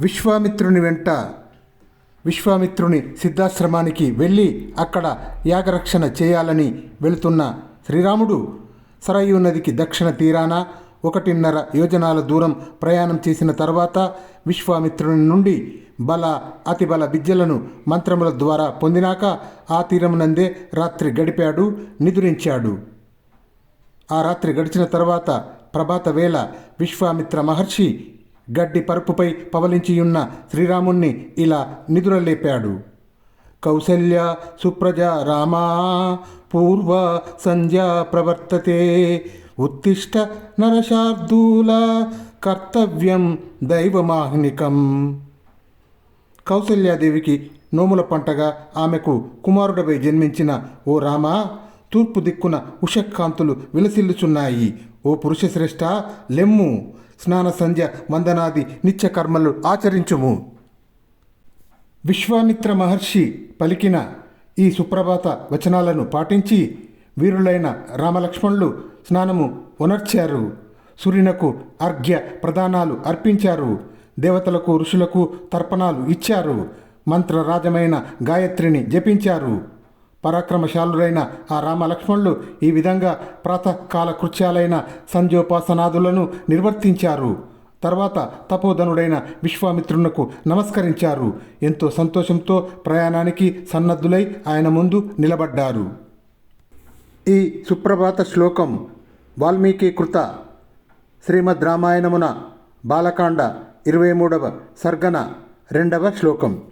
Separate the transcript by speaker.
Speaker 1: విశ్వామిత్రుని వెంట విశ్వామిత్రుని సిద్ధాశ్రమానికి వెళ్ళి అక్కడ యాగరక్షణ చేయాలని వెళుతున్న శ్రీరాముడు సరయూ నదికి దక్షిణ తీరాన ఒకటిన్నర యోజనాల దూరం ప్రయాణం చేసిన తర్వాత విశ్వామిత్రుని నుండి బల అతిబల విద్యలను మంత్రముల ద్వారా పొందినాక ఆ తీరమునందే రాత్రి గడిపాడు నిదురించాడు. ఆ రాత్రి గడిచిన తర్వాత ప్రభాత వేళ విశ్వామిత్ర మహర్షి గడ్డి పరుపుపై పవలించియున్న శ్రీరాముణ్ణి ఇలా నిదురలేపాడు. కౌసల్య సుప్రజ రామా పూర్వ సంధ్యా ప్రవర్తతే. ఉత్తిష్ట నరశార్దూల కర్తవ్యం దైవమాహ్నికం. కౌసల్యాదేవికి నోముల పంటగా ఆమెకు కుమారుడపై జన్మించిన ఓ రామా తూర్పు దిక్కున ఉషకాంతులు విలసిల్లుచున్నాయి. ఓ పురుషశ్రేష్ఠ లెమ్ము స్నాన సంధ్య వందనాది నిత్య కర్మలు ఆచరించుము. విశ్వామిత్ర మహర్షి పలికిన ఈ సుప్రభాత వచనాలను పాటించి వీరులైన రామలక్ష్మణులు స్నానము ఉనర్చారు. సూర్యునకు అర్ఘ్య ప్రదానాలు అర్పించారు. దేవతలకు ఋషులకు తర్పణాలు ఇచ్చారు. మంత్రరాజమైన గాయత్రిని జపించారు. పరాక్రమశాలురైన ఆ రామలక్ష్మణులు ఈ విధంగా ప్రాతకాల కృత్యాలైన సంధ్యోపాసనాదులను నిర్వర్తించారు. తర్వాత తపోధనుడైన విశ్వామిత్రునకు నమస్కరించారు. ఎంతో సంతోషంతో ప్రయాణానికి సన్నద్ధులై ఆయన ముందు నిలబడ్డారు. ఈ సుప్రభాత శ్లోకం వాల్మీకి కృత శ్రీమద్ రామాయణమున బాలకాండ ఇరవై మూడవ సర్గన రెండవ శ్లోకం.